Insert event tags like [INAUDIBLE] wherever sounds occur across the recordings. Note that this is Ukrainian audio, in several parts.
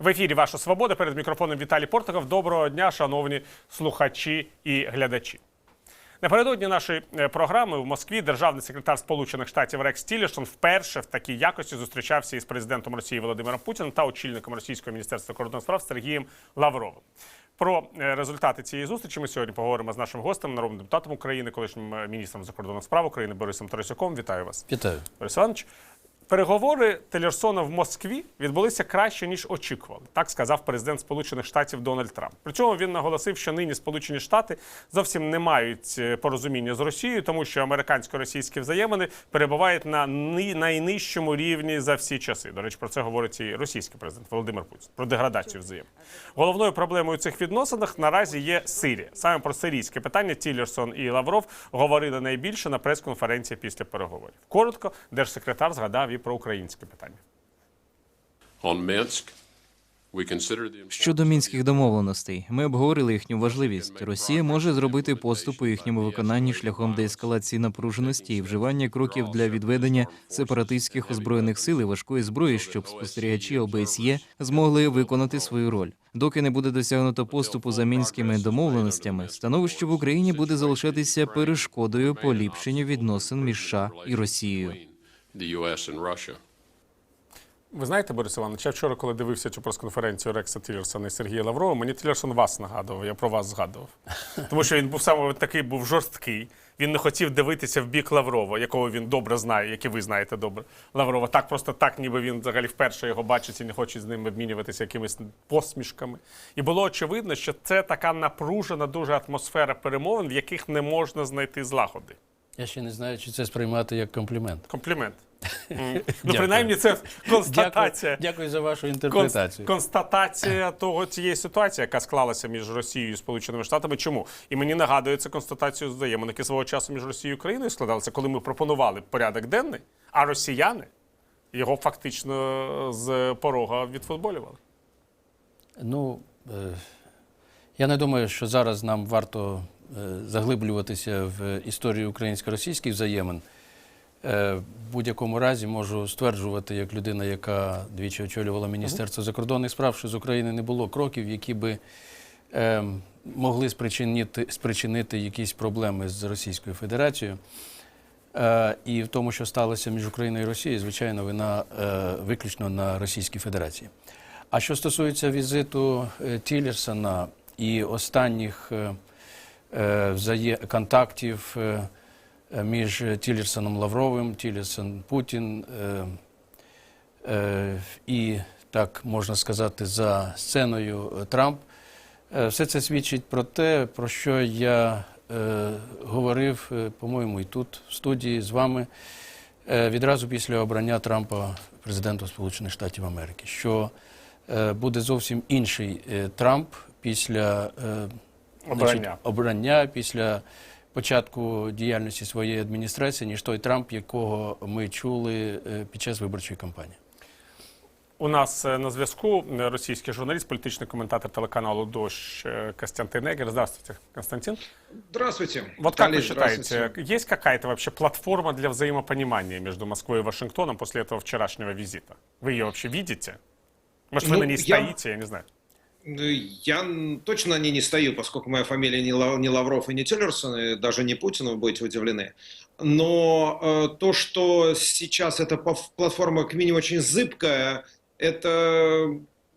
В ефірі Ваша Свобода перед мікрофоном Віталій Портаков. Доброго дня, шановні слухачі і глядачі. Напередодні нашої е, програми в Москві державний секретар Сполучених Штатів Рекс Тілерсон вперше в такій якості зустрічався із президентом Росії Володимиром Путіним та очільником Російського міністерства кордонних справ Сергієм Лавровим. Про е, результати цієї зустрічі ми сьогодні поговоримо з нашим гостем, народним депутатом України, колишнім е, міністром закордонних справ України Борисом Тарасюком. Вітаю вас. Вітаю. Борис Іванович, переговори Телерсона в Москві відбулися краще ніж очікували. Так сказав президент Сполучених Штатів Дональд Трамп. При цьому він наголосив, що нині Сполучені Штати зовсім не мають е, порозуміння з Росією, тому що американсько-російські взаємини перебувають на найнижчому рівні за всі часи. До речі, про це говорить і російський президент Володимир Путін про деградацію взаємин. Головною проблемою цих відносинах наразі є Сирія. Саме про сирійське питання Тілерсон і Лавров говорили найбільше на прес-конференції після переговорів. Коротко, держсекретар згадав і про українське питання. Щодо мінських домовленостей, ми обговорили їхню важливість. Росія може зробити поступ у їхньому виконанні шляхом деескалації напруженості і вживання кроків для відведення сепаратистських озброєних сил і важкої зброї, щоб спостерігачі ОБСЄ змогли виконати свою роль. Доки не буде досягнуто поступу за мінськими домовленостями, становище в Україні буде залишатися перешкодою поліпшенню відносин між США і Росією. The U.S. and Russia. Ви знаєте, Борис Іванович, я вчора, коли дивився цю прес-конференцію Рекса Тілерсона і Сергія Лаврова, мені Тілерсон вас нагадував, я про вас згадував. [LAUGHS] Тому що він був саме такий був жорсткий. Він не хотів дивитися в бік Лаврова, якого він добре знає, як і ви знаєте добре Лаврова. Так просто так, ніби він взагалі вперше його бачить і не хоче з ним обмінюватися якимись посмішками. І було очевидно, що це така напружена дуже атмосфера перемовин, в яких не можна знайти злагоди. Я ще не знаю, чи це сприймати як комплімент. Комплімент. [LAUGHS] Ну, принаймні, це констатація. Дякую, дякую за вашу інтерпретацію. констатація того цієї ситуації, яка склалася між Росією і Сполученими Штатами. Чому? І мені нагадує це констатацію взаємин, які свого часу між Росією і Україною складалися, коли ми пропонували порядок денний, а росіяни його фактично з порога відфутболювали. Ну, е, я не думаю, що зараз нам варто заглиблюватися в історію українсько-російських взаємин. Е, В будь-якому разі можу стверджувати, як людина, яка двічі очолювала Міністерство закордонних справ, що з України не було кроків, які би е, могли спричинити, спричинити якісь проблеми з Російською Федерацією. Е, і в тому, що сталося між Україною і Росією, звичайно, вина е, виключно на Російській Федерації. А що стосується візиту е, Тілерсона і останніх е, е, контактів е, е, між Тілерсоном Лавровим, Тілерсон Путін е, е, і, так можна сказати, за сценою е, Трамп, е, все це свідчить про те, про що я е, говорив, е, по-моєму, і тут, в студії з вами, е, відразу після обрання Трампа президентом Сполучених Штатів Америки, що е, буде зовсім інший е, Трамп після е, Обрання. обрання, після початку діяльності своєї адміністрації, ніж той Трамп, якого ми чули е, під час виборчої кампанії. У нас е, на зв'язку е, російський журналіст, політичний коментатор телеканалу Дощ е, Костянтин Егер. Здравствуйте, Константин. Здравствуйте. Вот как Виталий, вы считаете, здравствуйте. есть какая-то вообще платформа для взаимопонимания между Москвой и Вашингтоном после этого вчерашнего визита? Вы ее вообще видите? Может, вы Ну, на ней я- стоите, я не знаю. Ну, Я точно на ней не стою, поскольку моя фамилия не, Лав- не Лавров и не Тиллерсон, и даже не Путин, вы будете удивлены. Но э, то, что сейчас эта платформа к минимуму очень зыбкая, это,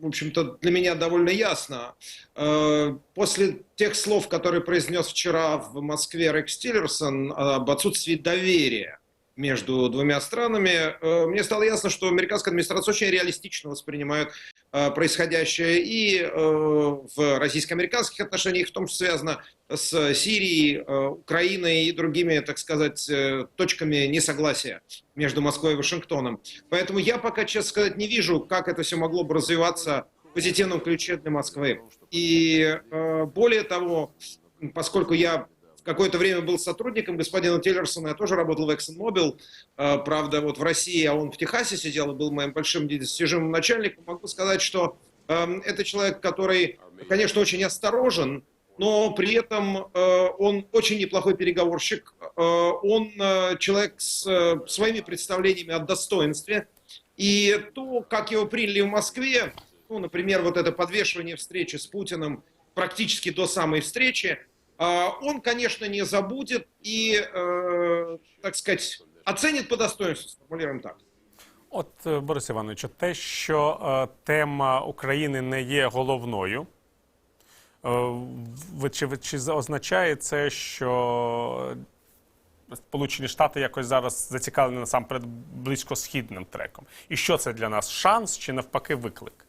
в общем-то, для меня довольно ясно. Э, после тех слов, которые произнес вчера в Москве Рекс Тиллерсон об отсутствии доверия между двумя странами, э, мне стало ясно, что американская администрация очень реалистично воспринимает э, происходящее и э, в российско-американских отношениях, в том, что связано с Сирией, Украиной и другими, так сказать, точками несогласия между Москвой и Вашингтоном. Поэтому я пока, честно сказать, не вижу, как это все могло бы развиваться в позитивном ключе для Москвы. И более того, поскольку я какое-то время был сотрудником господина Тиллерсона, я тоже работал в ExxonMobil, Э, правда, вот в России, а он в Техасе сидел и был моим большим достижимым начальником, могу сказать, что эм, это человек, который, конечно, очень осторожен, но при этом э, он очень неплохой переговорщик, э, он э, человек с своими представлениями о достоинстве, и то, как его приняли в Москве, ну, например, вот это подвешивание встречи с Путиным практически до самой встречи, а, он, конечно, не забудет и, э, так сказать, оценит по достоинству, сформулируем так. От е, Борис Іванович, те, що е, тема України не є головною, е, чи, ви- чи означає це, що Сполучені Штати якось зараз зацікавлені насамперед близькосхідним треком? І що це для нас шанс чи навпаки виклик?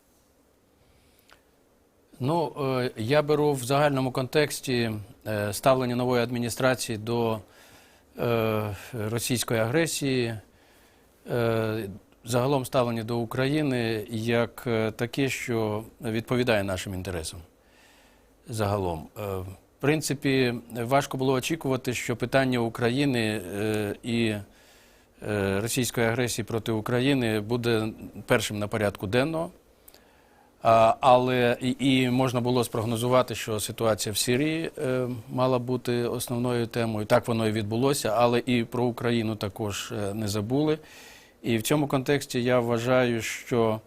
Ну, е, я беру в загальному контексті е, ставлення нової адміністрації до е, російської агресії, загалом ставлення до України як таке, що відповідає нашим інтересам. Загалом. В принципі, важко було очікувати, що питання України і російської агресії проти України буде першим на порядку денного. Але і, можна було спрогнозувати, що ситуація в Сирії е, мала бути основною темою. Так воно і відбулося, але і про Україну також е, не забули. І в цьому контексті я вважаю, що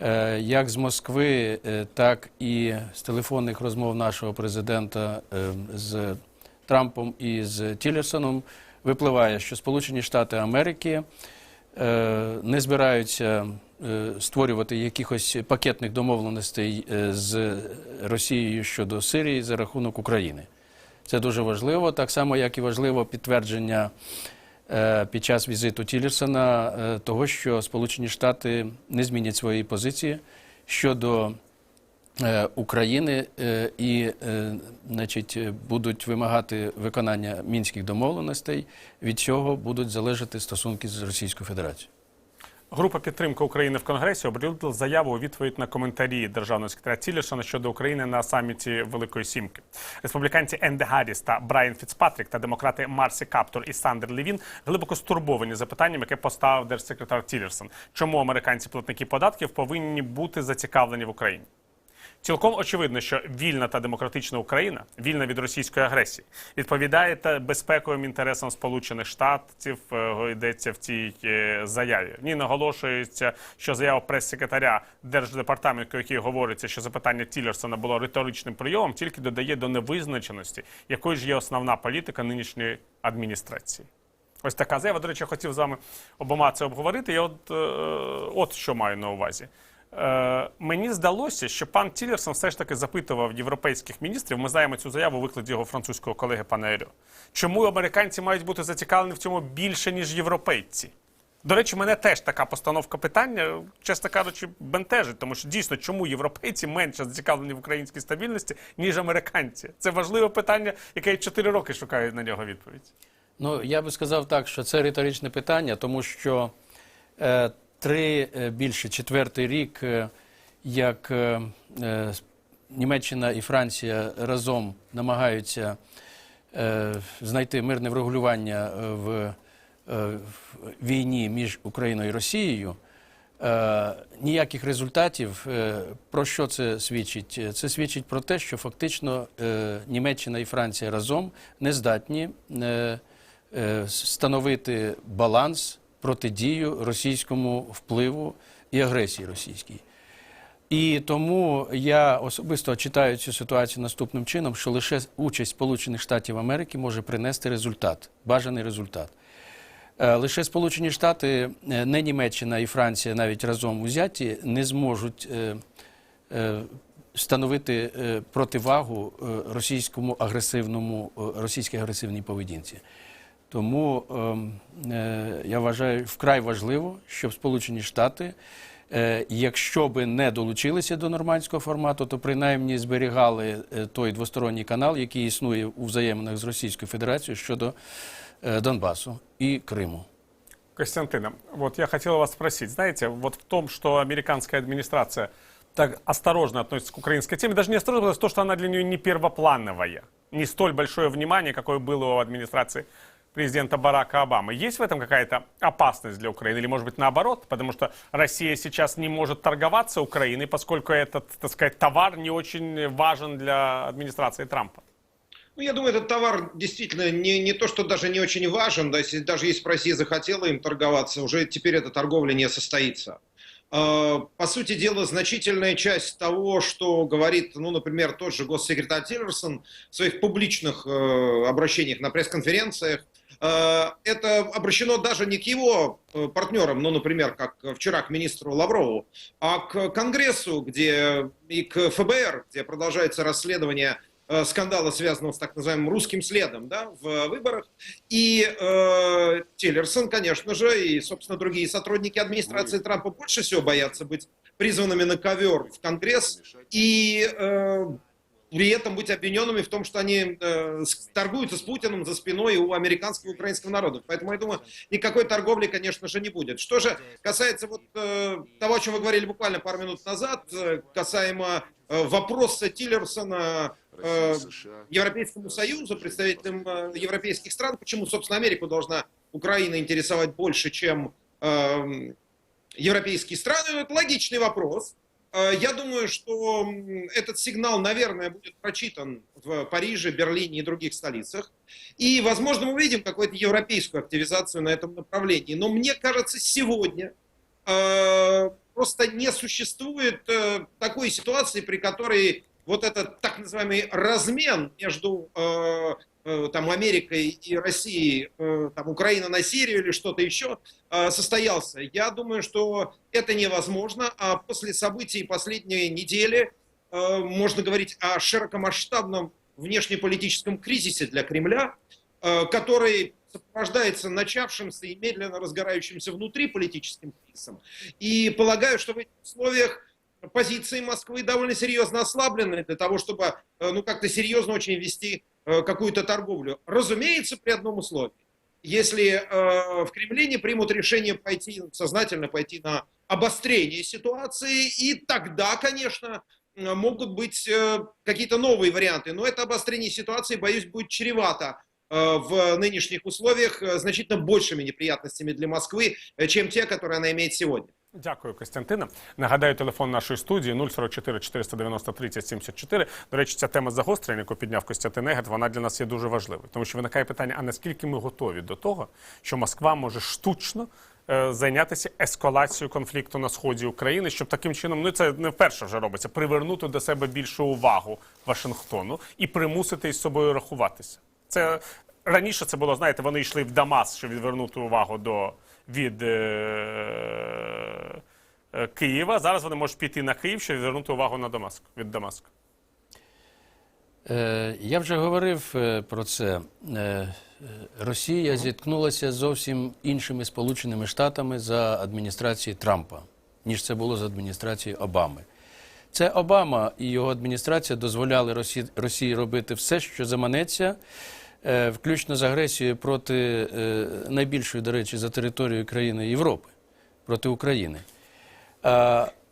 е, як з Москви, так і з телефонних розмов нашого президента з Трампом і з Тілерсоном випливає, що Сполучені Штати Америки не збираються е, створювати якихось пакетних домовленостей е, з Росією щодо Сирії за рахунок України. Це дуже важливо, так само, як і важливо підтвердження е, під час візиту Тілерсона е, того, що Сполучені Штати не змінять свої позиції щодо е, України е, і е, значить, е, будуть вимагати виконання мінських домовленостей. Від цього будуть залежати стосунки з Російською Федерацією. Група підтримки України в Конгресі оприлюднила заяву у відповідь на коментарі державного секретаря Тілерсона щодо України на саміті Великої Сімки. Республіканці Енді Гарріс та Брайан Фіцпатрік та демократи Марсі Каптор і Сандер Левін глибоко стурбовані запитанням, яке поставив держсекретар Тілерсон. Чому американці платники податків повинні бути зацікавлені в Україні? Цілком очевидно, що вільна та демократична Україна, вільна від російської агресії, відповідає та безпековим інтересам Сполучених Штатів. е, Йдеться в цій е, заяві. Ні, наголошується, що заява прес-секретаря держдепартаменту, який говориться, що запитання Тілерсона було риторичним прийомом, тільки додає до невизначеності, якою ж є основна політика нинішньої адміністрації. Ось така заява. До речі, я хотів з вами обома це обговорити. Я от, е, от що маю на увазі. Е, мені здалося, що пан Тілерсон все ж таки запитував європейських міністрів. Ми знаємо цю заяву викладі його французького колеги пана Ерьо. Чому американці мають бути зацікавлені в цьому більше, ніж європейці? До речі, мене теж така постановка питання, чесно кажучи, бентежить, тому що дійсно, чому європейці менше зацікавлені в українській стабільності, ніж американці? Це важливе питання, яке я 4 роки шукаю на нього відповідь. Ну, я би сказав так, що це риторичне питання, тому що е, три е, більше четвертий рік, е, як е, Німеччина і Франція разом намагаються знайти мирне врегулювання в, війні між Україною і Росією. Ніяких результатів. Про що це свідчить? Це свідчить про те, що фактично Німеччина і Франція разом не здатні встановити баланс протидію російському впливу і агресії російській. І тому я особисто читаю цю ситуацію наступним чином, що лише участь Сполучених Штатів Америки може принести результат, бажаний результат. Е, Лише Сполучені Штати, е, не Німеччина і Франція навіть разом узяті не зможуть е, встановити противагу російському агресивному, російській агресивній поведінці. Тому ем, е, я вважаю вкрай важливо, щоб Сполучені Штати, е, якщо би не долучилися до нормандського формату, то принаймні зберігали е, той двосторонній канал, який існує у взаєминах з Російською Федерацією щодо е, Донбасу и Крыму. Константина, вот я хотел вас спросить, знаете, вот в том, что американская администрация так осторожно относится к украинской теме, даже не осторожно, то, что она для нее не первоплановая, не столь большое внимание, какое было у администрации президента Барака Обамы. Есть в этом какая-то опасность для Украины? Или, может быть, наоборот? Потому что Россия сейчас не может торговаться Украиной, поскольку этот, так сказать, товар не очень важен для администрации Трампа. Ну, я думаю, этот товар действительно не, не то, что даже не очень важен. Да, если, даже если Россия захотела им торговаться, уже теперь эта торговля не состоится. Э, По сути дела, значительная часть того, что говорит, ну, например, тот же госсекретарь Тиллерсон в своих публичных э, обращениях на пресс-конференциях, это обращено даже не к его э, партнерам, ну, например, как вчера к министру Лаврову, а к Конгрессу, где и к ФБР, где продолжается расследование э, скандала, связанного с так называемым русским следом да, в выборах. И э, Тиллерсон, конечно же, и, собственно, другие сотрудники администрации Трампа больше всего боятся быть призванными на ковер в Конгресс и э, при этом быть обвиненными в том, что они э, торгуются с Путиным за спиной у американского и украинского народа. Поэтому я думаю, никакой торговли, конечно же, не будет. Что же касается вот э, того, о чем вы говорили буквально пару минут назад, э, касаемо э, вопроса Тиллерсона э, Европейскому Союзу, представителям э, европейских стран, почему, собственно, Америку должна Украина интересовать больше, чем эм, европейские страны, ну, это логичный вопрос. Э, Я думаю, что этот сигнал, наверное, будет прочитан в Париже, Берлине и других столицах. И, возможно, мы увидим какую-то европейскую активизацию на этом направлении. Но мне кажется, сегодня э, просто не существует э, такой ситуации, при которой вот этот так называемый размен между э, э, там, Америкой и Россией, э, там, Украина на Сирию или что-то еще, состоялся. Я думаю, что это невозможно, а после событий последней недели можно говорить о широкомасштабном внешнеполитическом кризисе для Кремля, который сопровождается начавшимся и медленно разгорающимся внутри политическим кризисом. И полагаю, что в этих условиях позиции Москвы довольно серьезно ослаблены для того, чтобы э, ну, как-то серьезно очень вести э, какую-то торговлю. Разумеется, при одном условии. Если э, в Кремле не примут решение пойти, сознательно пойти на обострение ситуации, и тогда, конечно, могут быть какие-то новые варианты. Но это обострение ситуации, боюсь, будет чревато в нынешних условиях э, значительно большими неприятностями для Москвы, э, чем те, которые она имеет сегодня. Дякую, Костянтина. Нагадаю, телефон нашої студії 044 490 30 74. До речі, ця тема загострення, яку підняв Костянтин Егет, вона для нас є дуже важливою. Тому що виникає питання: а наскільки ми готові до того, що Москва може штучно е, зайнятися ескалацією конфлікту на сході України, щоб таким чином, ну це не вперше вже робиться, привернути до себе більшу увагу Вашингтону і примусити із собою рахуватися. Це раніше це було, знаєте, вони йшли в Дамас, щоб відвернути увагу до від е, е, Києва. Зараз вони можуть піти на Київ, щоб відвернути увагу на Дамаск від Дамаска. Е, Я вже говорив е, про це. Е, Росія зіткнулася з зовсім іншими Сполученими Штатами за адміністрації Трампа, ніж це було з адміністрації Обами. Це Обама і його адміністрація дозволяли Росії, робити все, що заманеться, включно з агресією проти е, найбільшої, до речі, за територією країни Європи, проти України.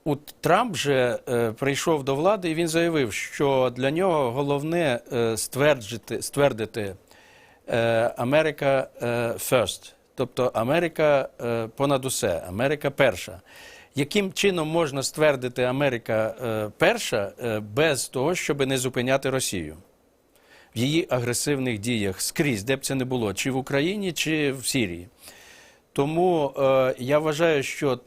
От Трамп же е, прийшов до влади і він заявив, що для нього головне е, стверджити, ствердити е, Америка е, first, тобто Америка е, понад усе, Америка перша. Яким чином можна ствердити Америка е, перша е, без того, щоб не зупиняти Росію? В її агресивних діях скрізь, де б це не було, чи в Україні, чи в Сирії. Тому е, я вважаю, що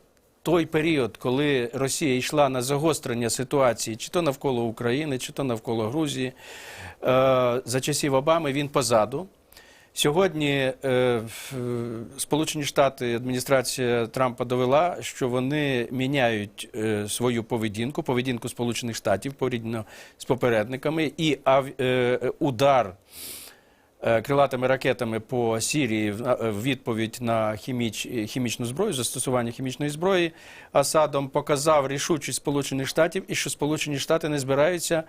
той період, коли Росія йшла на загострення ситуації, чи то навколо України, чи то навколо Грузії, е, за часів Обами, він позаду. Сьогодні е, Сполучені Штати, адміністрація Трампа довела, що вони міняють е, свою поведінку, поведінку Сполучених Штатів порівняно з попередниками, і ав, е, е, удар е, крилатими ракетами по Сірії в відповідь на хіміч, хімічну зброю, застосування хімічної зброї Асадом показав рішучість Сполучених Штатів і що Сполучені Штати не збираються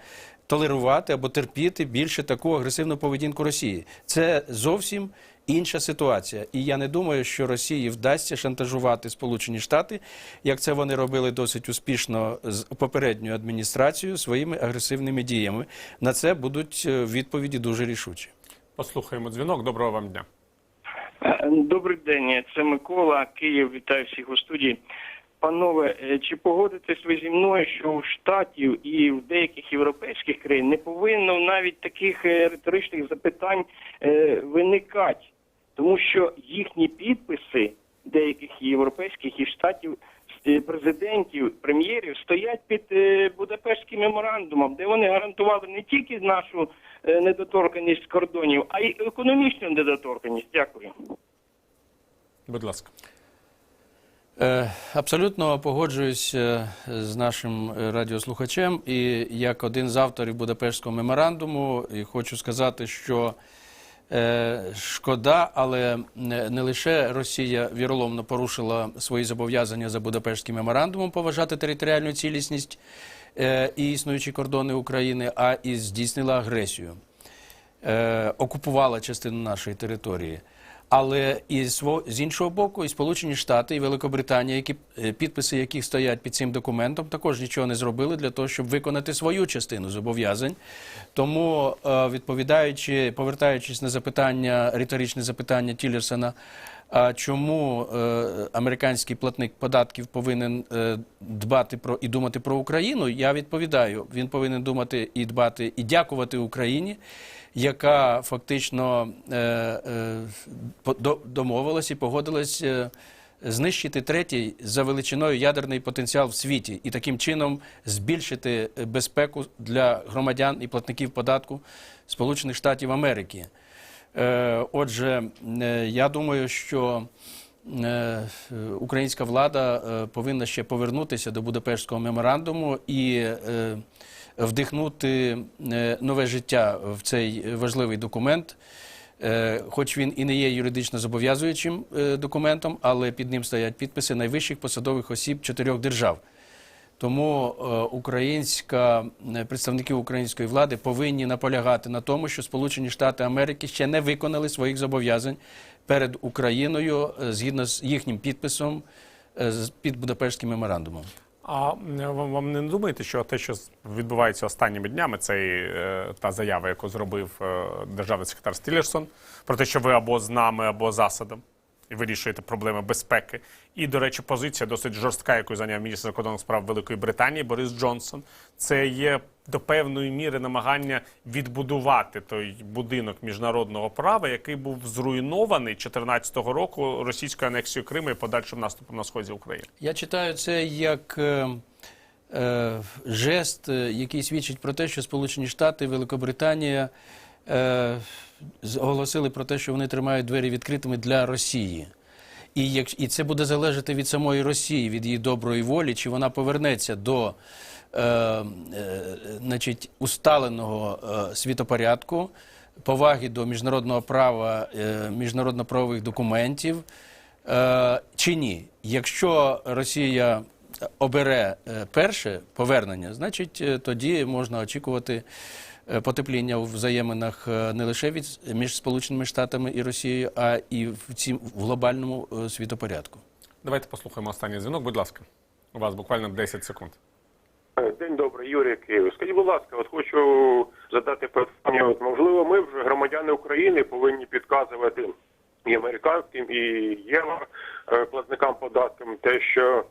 толерувати або терпіти більше таку агресивну поведінку Росії. Це зовсім інша ситуація. І я не думаю, що Росії вдасться шантажувати Сполучені Штати, як це вони робили досить успішно з попередньою адміністрацією своїми агресивними діями. На це будуть е, відповіді дуже рішучі. Послухаємо дзвінок. Доброго вам дня. Добрий день, це Микола, Київ. Вітаю всіх у студії. Панове, е, чи погодитесь ви зі мною, що у штатів і в деяких європейських країн не повинно навіть таких е, риторичних запитань е, виникати, тому що їхні підписи деяких європейських і штатів президентів, прем'єрів стоять під Будапештським меморандумом, де вони гарантували не тільки нашу е, недоторканність кордонів, а й економічну недоторканність. Дякую. Будь ласка. Е, Абсолютно погоджуюсь е, з нашим радіослухачем. І як один з авторів Будапештського меморандуму, і хочу сказати, що шкода, але не лише Росія віроломно порушила свої зобов'язання за Будапештським меморандумом поважати територіальну цілісність і існуючі кордони України, а і здійснила агресію е, окупувала частину нашої території. Але і з іншого боку, і Сполучені Штати, і Великобританія, які е, підписи яких стоять під цим документом, також нічого не зробили для того, щоб виконати свою частину зобов'язань. Тому, е, відповідаючи, повертаючись на запитання, риторичне запитання Тіллерсона, а чому е, американський платник податків повинен е, дбати про і думати про Україну? Я відповідаю, він повинен думати і дбати і дякувати Україні, яка фактично е, домовилась і погодилась. Знищити третій за величиною ядерний потенціал в світі і таким чином збільшити безпеку для громадян і платників податку Сполучених Штатів Америки. Е, Отже, е, я думаю, що е, українська влада повинна ще повернутися до Будапештського меморандуму і вдихнути нове життя в цей важливий документ. Хоч він і не є юридично зобов'язуючим документом, але під ним стоять підписи найвищих посадових осіб чотирьох держав. Тому е, українська е, представники української влади повинні наполягати на тому, що Сполучені Штати Америки ще не виконали своїх зобов'язань перед Україною е, згідно з їхнім підписом під Будапештським меморандумом. А вам, не думаєте, що те, що відбувається останніми днями, цей е, та заява, яку зробив державний секретар Стілерсон, про те, що ви або з нами, або з Асадом, і вирішуєте проблеми безпеки. І, до речі, позиція досить жорстка, яку зайняв міністр закордонних справ Великої Британії Борис Джонсон. Це є до певної міри намагання відбудувати той будинок міжнародного права, який був зруйнований 2014 року російською анексією Криму і подальшим наступом на сході України. Я читаю це як е, е, жест, е, який свідчить про те, що Сполучені Штати, Великобританія оголосили про те, що вони тримають двері відкритими для Росії. І, як, і це буде залежати від самої Росії, від її доброї волі, чи вона повернеться до е, е, значить, усталеного е, світопорядку, поваги до міжнародного права, е, міжнародно-правових документів, е, чи ні. Якщо Росія обере е, перше повернення, значить е, тоді можна очікувати е, потепління в взаєминах не лише від між Сполученими Штатами і Росією, а і в цім в глобальному світопорядку. Давайте послухаємо останній дзвінок. Будь ласка, у вас буквально 10 секунд. День добрий, Юрій Київ. Скажіть, будь ласка, от хочу задати питання. От, можливо, ми вже громадяни України повинні підказувати і американським, і європлатникам податкам те, що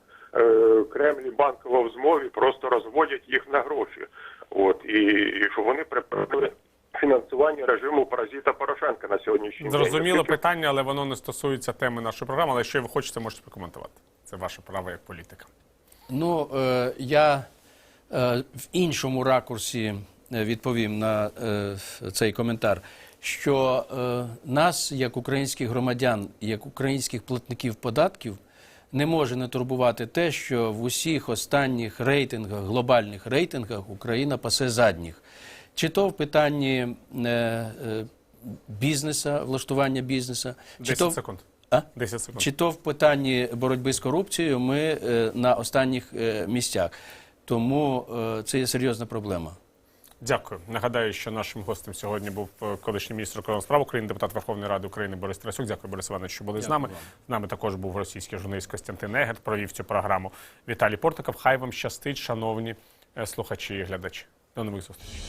Кремль і банкова в змові просто розводять їх на гроші. От і, і що вони припинили фінансування режиму паразита Порошенка на сьогоднішній день. Зрозуміло Наскільки- питання, але воно не стосується теми нашої програми. Але якщо ви хочете, можете прокоментувати. Це ваше право як політика. Ну, е, я е, в іншому ракурсі е, відповім на е, цей коментар, що е, нас, як українських громадян, як українських платників податків, не може не турбувати те, що в усіх останніх рейтингах, глобальних рейтингах Україна пасе задніх. Чи то в питанні е, е, бізнеса, влаштування бізнеса, чи 10 то секунд. А? 10 секунд. чи то в питанні боротьби з корупцією ми е, на останніх е, місцях. Тому е, це є серйозна проблема. Дякую. Нагадаю, що нашим гостем сьогодні був е, колишній міністр закордонних справ України, депутат Верховної Ради України Борис Тарасюк. Дякую, Борис Іванович, що були з нами. З нами також був російський журналіст Костянтин Егер, провів цю програму. Віталій Портиков. Хай вам щастить, шановні е, слухачі і глядачі. До нових зустрічей.